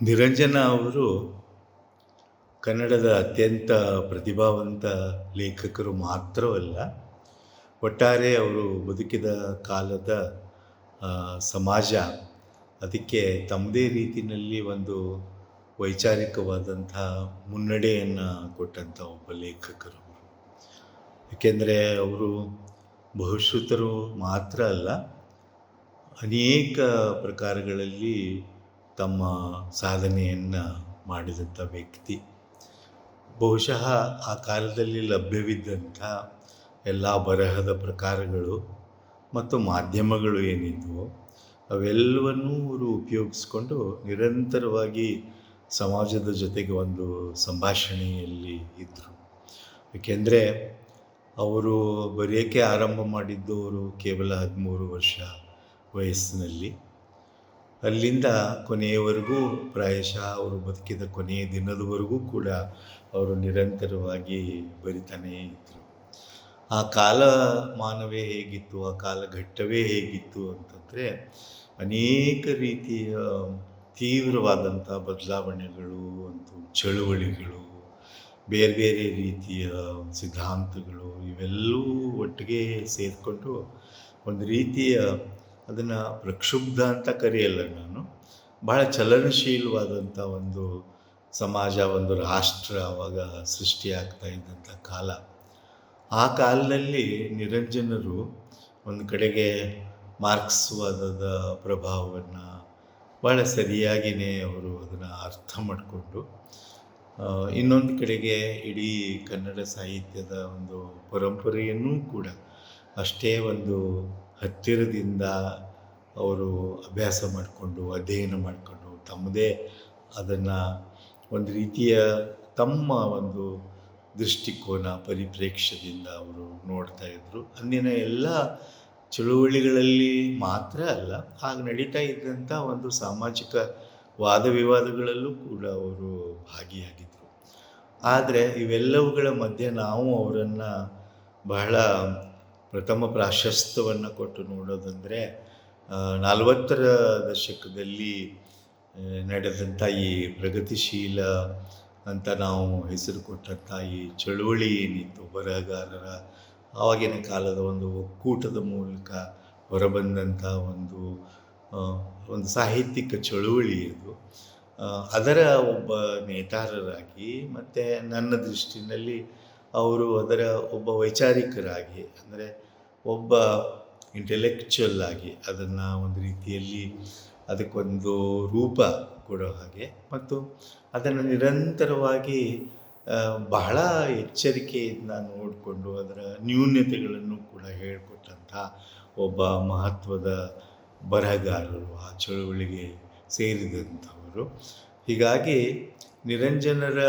ನಿರಂಜನ ಅವರು ಕನ್ನಡದ ಅತ್ಯಂತ ಪ್ರತಿಭಾವಂತ ಲೇಖಕರು ಮಾತ್ರವಲ್ಲ, ಒಟ್ಟಾರೆ ಅವರು ಬದುಕಿದ ಕಾಲದ ಸಮಾಜ, ಅದಕ್ಕೆ ತಮ್ಮದೇ ರೀತಿಯಲ್ಲಿ ಒಂದು ವೈಚಾರಿಕವಾದಂಥ ಮುನ್ನಡೆಯನ್ನು ಕೊಟ್ಟಂಥ ಒಬ್ಬ ಲೇಖಕರು ಏಕೆಂದರೆ ಅವರು ಬಹುಶ್ರುತರು ಮಾತ್ರ ಅಲ್ಲ, ಅನೇಕ ಪ್ರಕಾರಗಳಲ್ಲಿ ತಮ್ಮ ಸಾಧನೆಯನ್ನು ಮಾಡಿದಂಥ ವ್ಯಕ್ತಿ. ಬಹುಶಃ ಆ ಕಾಲದಲ್ಲಿ ಲಭ್ಯವಿದ್ದಂಥ ಎಲ್ಲ ಬರಹದ ಪ್ರಕಾರಗಳು ಮತ್ತು ಮಾಧ್ಯಮಗಳು ಏನಿದ್ವು ಅವೆಲ್ಲವನ್ನೂ ಅವರು ಉಪಯೋಗಿಸ್ಕೊಂಡು ನಿರಂತರವಾಗಿ ಸಮಾಜದ ಜೊತೆಗೆ ಒಂದು ಸಂಭಾಷಣೆಯಲ್ಲಿ ಇದ್ದರು ಏಕೆಂದರೆ ಅವರು ಬರೆಯೋಕ್ಕೆ ಆರಂಭ ಮಾಡಿದ್ದು ಕೇವಲ ಹದಿಮೂರು ವರ್ಷ ವಯಸ್ಸಿನಲ್ಲಿ. ಅಲ್ಲಿಂದ ಕೊನೆಯವರೆಗೂ ಪ್ರಾಯಶಃ ಅವರು ಬದುಕಿದ ಕೊನೆಯ ದಿನದವರೆಗೂ ಕೂಡ ಅವರು ನಿರಂತರವಾಗಿ ಬರಿತಾನೆ ಇದ್ದರು ಆ ಕಾಲಮಾನವೇ ಹೇಗಿತ್ತು, ಆ ಕಾಲಘಟ್ಟವೇ ಹೇಗಿತ್ತು ಅಂತಂದರೆ ಅನೇಕ ರೀತಿಯ ತೀವ್ರವಾದಂಥ ಬದಲಾವಣೆಗಳು ಮತ್ತು ಚಳುವಳಿಗಳು, ಬೇರೆ ಬೇರೆ ರೀತಿಯ ಸಿದ್ಧಾಂತಗಳು ಇವೆಲ್ಲವೂ ಒಟ್ಟಿಗೆ ಸೇರಿಕೊಂಡು ಒಂದು ರೀತಿಯ ಅದನ್ನು ಪ್ರಕ್ಷುಬ್ಧ ಅಂತ ಕರೆಯಲ್ಲ ನಾನು. ಭಾಳ ಚಲನಶೀಲವಾದಂಥ ಒಂದು ಸಮಾಜ, ಒಂದು ರಾಷ್ಟ್ರ ಆವಾಗ ಸೃಷ್ಟಿಯಾಗ್ತಾ ಇದ್ದಂಥ ಕಾಲ. ಆ ಕಾಲದಲ್ಲಿ ನಿರಂಜನರು ಒಂದು ಕಡೆಗೆ ಮಾರ್ಕ್ಸ್ವಾದದ ಪ್ರಭಾವವನ್ನು ಭಾಳ ಸರಿಯಾಗಿಯೇ ಅವರು ಅದನ್ನು ಅರ್ಥ ಮಾಡಿಕೊಂಡು ಇನ್ನೊಂದು ಕಡೆಗೆ ಇಡೀ ಕನ್ನಡ ಸಾಹಿತ್ಯದ ಒಂದು ಪರಂಪರೆಯನ್ನೂ ಕೂಡ ಅಷ್ಟೇ ಒಂದು ಹತ್ತಿರದಿಂದ ಅವರು ಅಭ್ಯಾಸ ಮಾಡಿಕೊಂಡು, ಅಧ್ಯಯನ ಮಾಡಿಕೊಂಡು ತಮ್ಮದೇ ಅದನ್ನು ಒಂದು ರೀತಿಯ ತಮ್ಮ ಒಂದು ದೃಷ್ಟಿಕೋನ ಪರಿಪ್ರೇಕ್ಷ್ಯದಿಂದ ಅವರು ನೋಡ್ತಾ ಇದ್ದರು ಅಂದಿನ ಎಲ್ಲ ಚಳುವಳಿಗಳಲ್ಲಿ ಮಾತ್ರ ಅಲ್ಲ ಹಾಗೆ ನಡೀತಾ ಇದ್ದಂಥ ಒಂದು ಸಾಮಾಜಿಕ ವಾದ ವಿವಾದಗಳಲ್ಲೂ ಕೂಡ ಅವರು ಭಾಗಿಯಾಗಿದ್ದರು ಆದರೆ ಇವೆಲ್ಲವುಗಳ ಮಧ್ಯೆ ನಾವು ಅವರನ್ನು ಬಹಳ ಪ್ರಥಮ ಪ್ರಾಶಸ್ತ್ಯವನ್ನು ಕೊಟ್ಟು ನೋಡೋದಂದರೆ ನಲವತ್ತರ ದಶಕದಲ್ಲಿ ನಡೆದಂಥ ಈ ಪ್ರಗತಿಶೀಲ ಅಂತ ನಾವು ಹೆಸರು ಕೊಟ್ಟಂಥ ಈ ಚಳುವಳಿ ಏನಿತ್ತು, ಬರಹಗಾರರ ಆವಾಗಿನ ಕಾಲದ ಒಂದು ಒಕ್ಕೂಟದ ಮೂಲಕ ಹೊರಬಂದಂಥ ಒಂದು ಒಂದು ಸಾಹಿತ್ಯಿಕ ಚಳುವಳಿ ಅದು. ಅದರ ಒಬ್ಬ ನೇತಾರರಾಗಿ ಮತ್ತು ನನ್ನ ದೃಷ್ಟಿನಲ್ಲಿ ಅವರು ಅದರ ಒಬ್ಬ ವೈಚಾರಿಕರಾಗಿ, ಅಂದರೆ ಒಬ್ಬ ಇಂಟೆಲೆಕ್ಚುಯಲ್ ಆಗಿ ಅದನ್ನು ಒಂದು ರೀತಿಯಲ್ಲಿ ಅದಕ್ಕೊಂದು ರೂಪ ಕೊಡೋ ಹಾಗೆ. ಮತ್ತು ಅದನ್ನು ನಿರಂತರವಾಗಿ ಬಹಳ ಎಚ್ಚರಿಕೆಯಿಂದ ನೋಡಿಕೊಂಡು ಅದರ ನ್ಯೂನ್ಯತೆಗಳನ್ನು ಕೂಡ ಹೇಳಿಕೊಟ್ಟಂಥ ಒಬ್ಬ ಮಹತ್ವದ ಬರಹಗಾರರು, ಆ ಚಳುವಳಿಗೆ ಸೇರಿದಂಥವರು. ಹೀಗಾಗಿ ನಿರಂಜನರ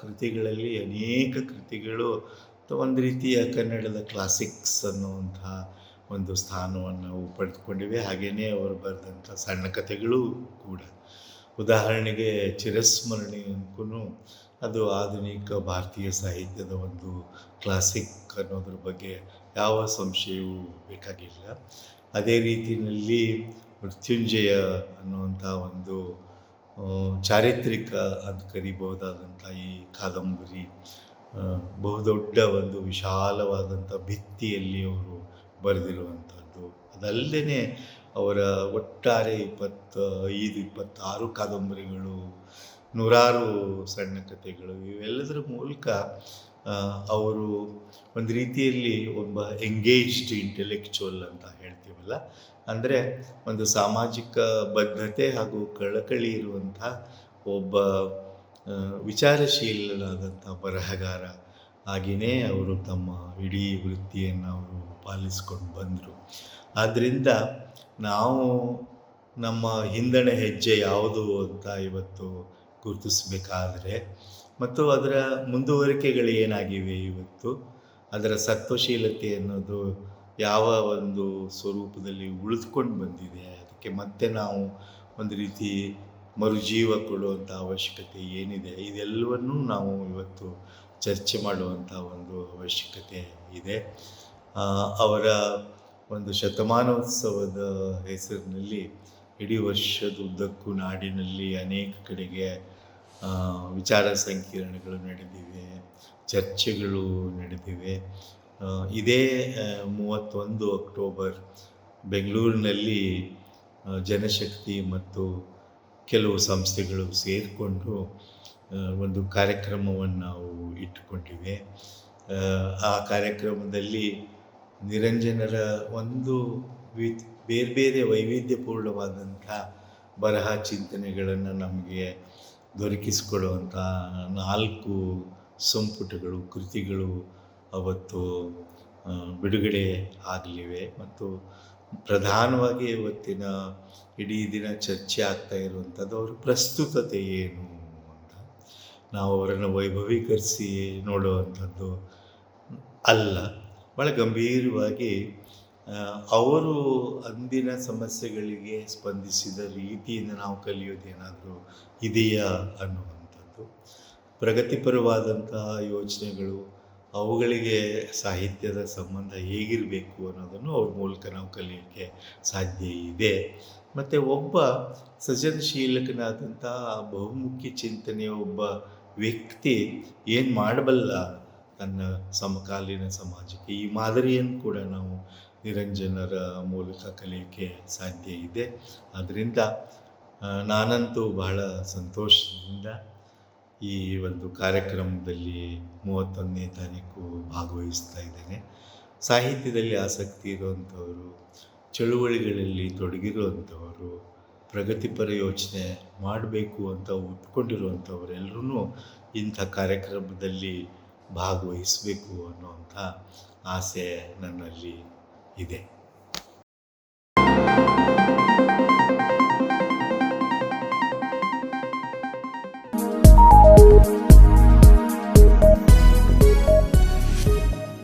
ಕೃತಿಗಳಲ್ಲಿ ಅನೇಕ ಕೃತಿಗಳು ಒಂದು ರೀತಿಯ ಕನ್ನಡದ ಕ್ಲಾಸಿಕ್ಸ್ ಅನ್ನುವಂಥ ಒಂದು ಸ್ಥಾನವನ್ನು ನಾವು ಪಡೆದುಕೊಂಡಿವೆ. ಹಾಗೆಯೇ ಅವರು ಬರೆದಂಥ ಸಣ್ಣ ಕಥೆಗಳು ಕೂಡ. ಉದಾಹರಣೆಗೆ ಚಿರಸ್ಮರಣೆಯಂಕೂ ಅದು ಆಧುನಿಕ ಭಾರತೀಯ ಸಾಹಿತ್ಯದ ಒಂದು ಕ್ಲಾಸಿಕ್ ಅನ್ನೋದ್ರ ಬಗ್ಗೆ ಯಾವ ಸಂಶಯವೂ ಬೇಕಾಗಿಲ್ಲ. ಅದೇ ರೀತಿಯಲ್ಲಿ ಮೃತ್ಯುಂಜಯ ಅನ್ನುವಂಥ ಒಂದು ಚಾರಿತ್ರಿಕ ಅಂತ ಕರಿಬಹುದಾದಂಥ ಈ ಕಾದಂಬರಿ ಬಹುದೊಡ್ಡ ಒಂದು ವಿಶಾಲವಾದಂಥ ಭಿತ್ತಿಯಲ್ಲಿ ಅವರು ಬರೆದಿರುವಂಥದ್ದು. ಅದಲ್ಲದೆ ಅವರ ಒಟ್ಟಾರೆ ಇಪ್ಪತ್ತ, ಐದು, ಇಪ್ಪತ್ತಾರು ಕಾದಂಬರಿಗಳು, ನೂರಾರು ಸಣ್ಣ ಕಥೆಗಳು, ಇವೆಲ್ಲದರ ಮೂಲಕ ಅವರು ಒಂದು ರೀತಿಯಲ್ಲಿ ಒಬ್ಬ ಎಂಗೇಜ್ಡ್ ಇಂಟೆಲೆಕ್ಚುವಲ್ ಅಂತ ಹೇಳ್ತೀವಲ್ಲ. ಅಂದರೆ ಒಂದು ಸಾಮಾಜಿಕ ಬದ್ಧತೆ ಹಾಗೂ ಕಳಕಳಿ ಇರುವಂಥ ಒಬ್ಬ ವಿಚಾರಶೀಲರಾದಂಥ ಬರಹಗಾರ ಹಾಗೆಯೇ ಅವರು ತಮ್ಮ ಇಡೀ ವೃತ್ತಿಯನ್ನು ಅವರು ಪಾಲಿಸ್ಕೊಂಡು ಬಂದರು. ಆದ್ದರಿಂದ ನಾವು ನಮ್ಮ ಹಿಂದಣ ಹೆಜ್ಜೆ ಯಾವುದು ಅಂತ ಇವತ್ತು ಗುರುತಿಸಬೇಕಾದ್ರೆ ಮತ್ತು ಅದರ ಮುಂದುವರಿಕೆಗಳು ಏನಾಗಿವೆ ಇವತ್ತು? ಅದರ ಸತ್ವಶೀಲತೆ ಅನ್ನೋದು ಯಾವ ಒಂದು ಸ್ವರೂಪದಲ್ಲಿ ಉಳಿದುಕೊಂಡು ಬಂದಿದೆ? ಅದಕ್ಕೆ ಮತ್ತೆ ನಾವು ಒಂದು ರೀತಿ ಮರುಜೀವ ಕೊಡುವಂಥ ಅವಶ್ಯಕತೆ ಏನಿದೆ? ಇದೆಲ್ಲವನ್ನೂ ನಾವು ಇವತ್ತು ಚರ್ಚೆ ಮಾಡುವಂಥ ಒಂದು ಅವಶ್ಯಕತೆ ಇದೆ. ಅವರ ಒಂದು ಶತಮಾನೋತ್ಸವದ ಹೆಸರಿನಲ್ಲಿ ಇಡೀ ವರ್ಷದ ಉದ್ದಕ್ಕೂ ನಾಡಿನಲ್ಲಿ ಅನೇಕ ಕಡೆಗೆ ವಿಚಾರ ಸಂಕಿರಣಗಳು ನಡೆದಿವೆ, ಚರ್ಚೆಗಳು ನಡೆದಿವೆ. ಇದೇ ಮೂವತ್ತೊಂದು ಅಕ್ಟೋಬರ್ ಬೆಂಗಳೂರಿನಲ್ಲಿ ಜನಶಕ್ತಿ ಮತ್ತು ಕೆಲವು ಸಂಸ್ಥೆಗಳು ಸೇರಿಕೊಂಡು ಒಂದು ಕಾರ್ಯಕ್ರಮವನ್ನು ನಾವು ಇಟ್ಟುಕೊಂಡಿವೆ. ಆ ಕಾರ್ಯಕ್ರಮದಲ್ಲಿ ನಿರಂಜನರ ಒಂದು ವಿ ಬೇರೆ ಬೇರೆ ವೈವಿಧ್ಯಪೂರ್ಣವಾದಂಥ ಬರಹ ಚಿಂತನೆಗಳನ್ನು ನಮಗೆ ದೊರಕಿಸಿಕೊಡುವಂಥ ನಾಲ್ಕು ಸಂಪುಟಗಳು, ಕೃತಿಗಳು ಅವತ್ತು ಬಿಡುಗಡೆ ಆಗಲಿವೆ. ಮತ್ತು ಪ್ರಧಾನವಾಗಿ ಇವತ್ತಿನ ಇಡೀ ದಿನ ಚರ್ಚೆ ಆಗ್ತಾ ಇರುವಂಥದ್ದು ಅವರ ಪ್ರಸ್ತುತತೆ ಏನು ಅಂತ. ನಾವು ಅವರನ್ನು ವೈಭವೀಕರಿಸಿ ನೋಡುವಂಥದ್ದು ಅಲ್ಲ. ಭಾಳ ಗಂಭೀರವಾಗಿ ಅವರು ಅಂದಿನ ಸಮಸ್ಯೆಗಳಿಗೆ ಸ್ಪಂದಿಸಿದ ರೀತಿಯಿಂದ ನಾವು ಕಲಿಯೋದೇನಾದರೂ ಇದೆಯಾ ಅನ್ನುವಂಥದ್ದು. ಪ್ರಗತಿಪರವಾದಂತಹ ಯೋಚನೆಗಳು, ಅವುಗಳಿಗೆ ಸಾಹಿತ್ಯದ ಸಂಬಂಧ ಹೇಗಿರಬೇಕು ಅನ್ನೋದನ್ನು ಅವ್ರ ಮೂಲಕ ನಾವು ಕಲಿಯೋಕ್ಕೆ ಸಾಧ್ಯ ಇದೆ. ಮತ್ತು ಒಬ್ಬ ಸೃಜನಶೀಲಕನಾದಂತಹ ಬಹುಮುಖಿ ಚಿಂತನೆಯ ಒಬ್ಬ ವ್ಯಕ್ತಿ ಏನು ಮಾಡಬಲ್ಲ ತನ್ನ ಸಮಕಾಲೀನ ಸಮಾಜಕ್ಕೆ ಈ ಮಾದರಿಯನ್ನು ಕೂಡ ನಾವು ನಿರಂಜನರ ಮೂಲಕ ಕಲಿಯೋಕ್ಕೆ ಸಾಧ್ಯ ಇದೆ. ಆದ್ದರಿಂದ ಆ, ನಾನಂತೂ ಬಹಳ ಸಂತೋಷದಿಂದ ಈ ಒಂದು ಕಾರ್ಯಕ್ರಮದಲ್ಲಿ ಮೂವತ್ತೊಂದನೇ ತಾರೀಕು ಭಾಗವಹಿಸ್ತಾ ಇದ್ದೇನೆ. ಸಾಹಿತ್ಯದಲ್ಲಿ ಆಸಕ್ತಿ ಇರುವಂಥವರು ಚಳುವಳಿಗಳಲ್ಲಿ ತೊಡಗಿರುವಂಥವರು ಪ್ರಗತಿಪರ ಯೋಚನೆ ಮಾಡಬೇಕು ಅಂತ ಒಪ್ಕೊಂಡಿರುವಂಥವರೆಲ್ಲರೂ ಇಂಥ ಕಾರ್ಯಕ್ರಮದಲ್ಲಿ ಭಾಗವಹಿಸಬೇಕು ಅನ್ನುವಂಥ ಆಸೆ ನನ್ನಲ್ಲಿ 一点。